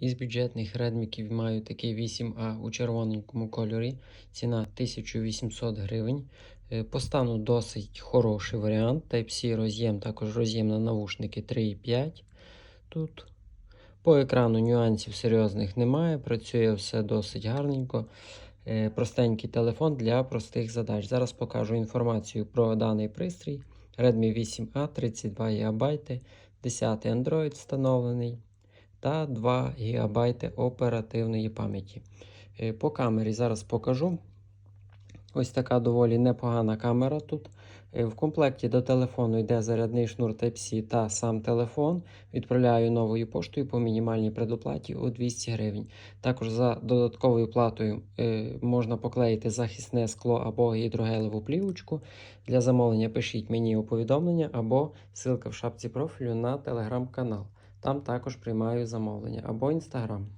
Із бюджетних редміків маю такий 8А у червоненькому кольорі. Ціна 1800 гривень. Е, По стану досить хороший варіант. Type-C роз'єм, також роз'єм на навушники 3,5. Тут по екрану нюансів серйозних немає. Працює все досить гарненько. Е, Простенький телефон для простих задач. Зараз покажу інформацію про даний пристрій. Redmi 8A 32 ГБ, 10 Android встановлений та 2 ГБ оперативної пам'яті. Е, По камері зараз покажу. Ось така доволі непогана камера тут. Е, В комплекті до телефону йде зарядний шнур Type-C та сам телефон. Відправляю новою поштою по мінімальній предоплаті у 200 гривень. Також за додатковою платою е, можна поклеїти захисне скло або гідрогелеву плівочку. Для замовлення пишіть мені у повідомлення або ссылка в шапці профілю на телеграм-канал. Там також приймаю замовлення або інстаграм.